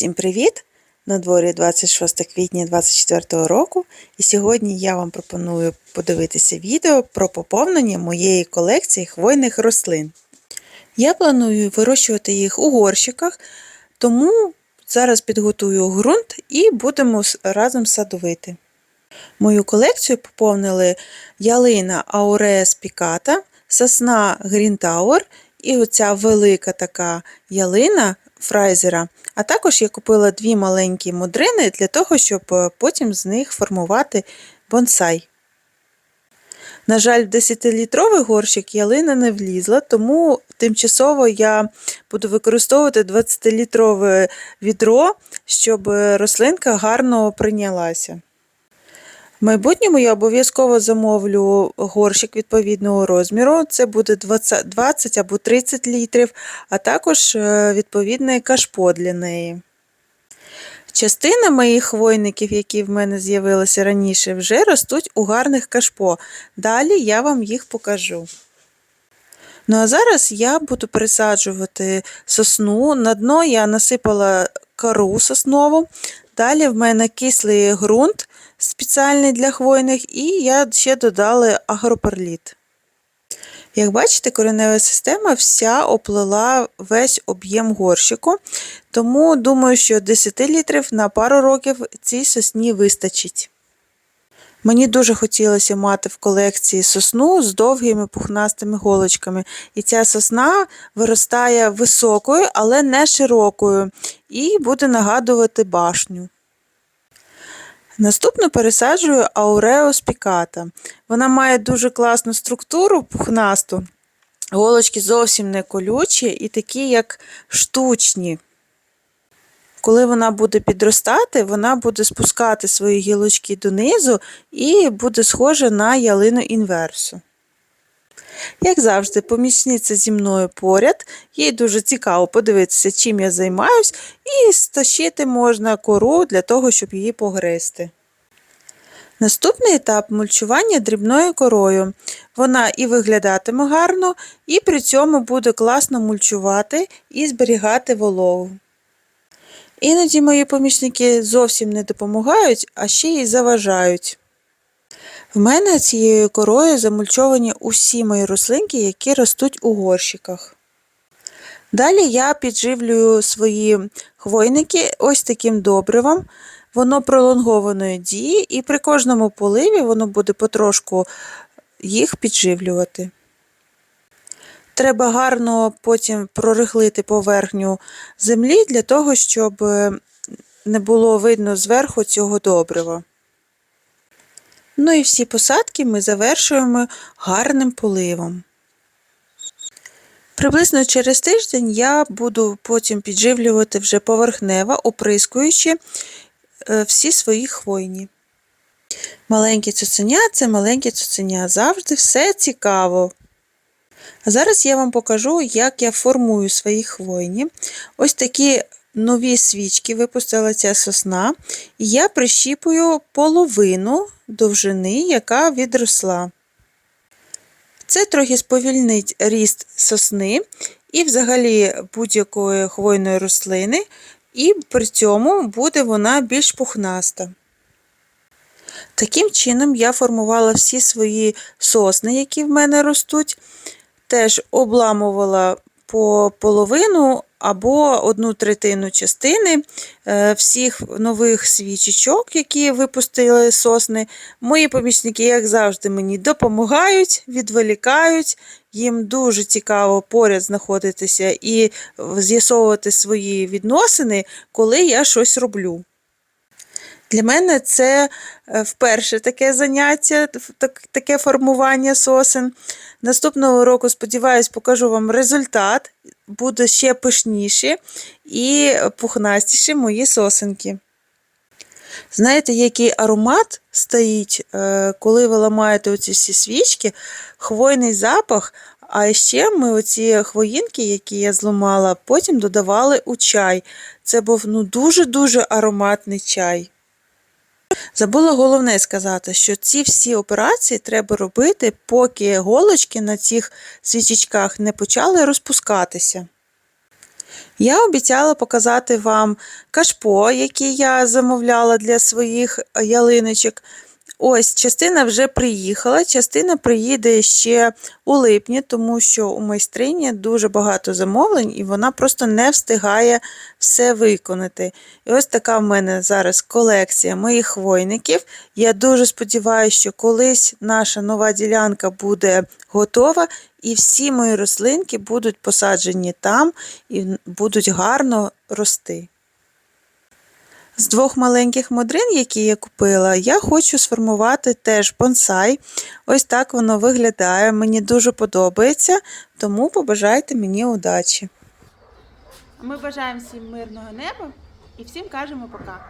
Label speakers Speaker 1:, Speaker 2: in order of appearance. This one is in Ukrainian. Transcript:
Speaker 1: Всім привіт! На дворі 26 квітня 2024 року, і сьогодні я вам пропоную подивитися відео про поповнення моєї колекції хвойних рослин. Я планую вирощувати їх у горщиках, тому зараз підготую ґрунт і будемо разом садовити. Мою колекцію поповнили ялина Ауреас піката, сосна Грінтауер і оця велика така ялина Фрайзера. А також я купила дві маленькі мудрини для того, щоб е, потім з них формувати бонсай. На жаль, в 10-літровий горщик ялина не влізла, тому тимчасово я буду використовувати 20-літрове відро, щоб е, рослинка гарно прийнялася. В майбутньому я обов'язково замовлю горщик відповідного розміру. Це буде 20, 20 або 30 літрів, а також е, відповідне кашпо для неї. Частина моїх хвойників, які в мене з'явилися раніше, вже ростуть у гарних кашпо. Далі я вам їх покажу. Ну а зараз я буду пересаджувати сосну. На дно я насипала кору соснову. Далі в мене кислий ґрунт спеціальний для хвойних, і я ще додала агроперліт. Як бачите, коренева система вся оплила весь об'єм горщику, тому думаю, що 10 літрів на пару років цій сосні вистачить. Мені дуже хотілося мати в колекції сосну з довгими пухнастими голочками. І ця сосна виростає високою, але не широкою, і буде нагадувати башню. Наступно пересаджую Ауреус піката. Вона має дуже класну структуру пухнасту. Голочки зовсім не колючі і такі, як штучні. Коли вона буде підростати, вона буде спускати свої гілочки донизу і буде схожа на ялину інверсу. Як завжди, помічниця зі мною поряд, їй дуже цікаво подивитися, чим я займаюсь, і стащити можна кору для того, щоб її погризти. Наступний етап мульчування дрібною корою. Вона і виглядатиме гарно, і при цьому буде класно мульчувати і зберігати вологу. Іноді мої помічники зовсім не допомагають, а ще й заважають. В мене цією корою замульчовані усі мої рослинки, які ростуть у горщиках. Далі я підживлюю свої хвойники ось таким добривом. Воно пролонгованої дії, і при кожному поливі воно буде потрошку їх підживлювати. Треба гарно потім прорихлити поверхню землі для того, щоб е, не було видно зверху цього добрива. Ну і всі посадки ми завершуємо гарним поливом. Приблизно через тиждень я буду потім підживлювати вже поверхнево, оприскуючи е, всі свої хвойні. Маленьке цуценя це маленьке цуценя. Завжди все цікаво. А зараз я вам покажу, як я формую свої хвойні. Ось такі нові свічки випустила ця сосна, і я прищіпую половину довжини, яка відросла. Це трохи сповільнить ріст сосни і взагалі будь-якої хвойної рослини, і при цьому буде вона більш пухнаста. Таким чином я формувала всі свої сосни, які в мене ростуть, теж обламувала по половину або одну третину частини е, всіх нових свічечок, які випустили сосни. Мої помічники, як завжди, мені допомагають, відволікають. Їм дуже цікаво поряд знаходитися і з'ясовувати свої відносини, коли я щось роблю. Для мене це е, вперше таке заняття, таке формування сосен. Наступного року, сподіваюсь, покажу вам результат. Буде ще пишніші і пухнастіші мої сосенки. Знаєте, який аромат стоїть, е, коли ви ламаєте оці всі свічки, хвойний запах, а ще ми оці хвоїнки, які я зламала, потім додавали у чай. Це був ну, дуже-дуже ароматний чай. Забула головне сказати, що ці всі операції треба робити, поки голочки на цих свічечках не почали розпускатися. Я обіцяла показати вам кашпо, який я замовляла для своїх ялиночок. Ось частина вже приїхала, частина приїде ще у липні, тому що у майстрині дуже багато замовлень, і вона просто не встигає все виконати. І ось така в мене зараз колекція моїх хвойників. Я дуже сподіваюся, що колись наша нова ділянка буде готова, і всі мої рослинки будуть посаджені там і будуть гарно рости. З двох маленьких модрин, які я купила, я хочу сформувати теж бонсай. Ось так воно виглядає. Мені дуже подобається, тому побажайте мені удачі.
Speaker 2: Ми бажаємо всім мирного неба і всім кажемо пока.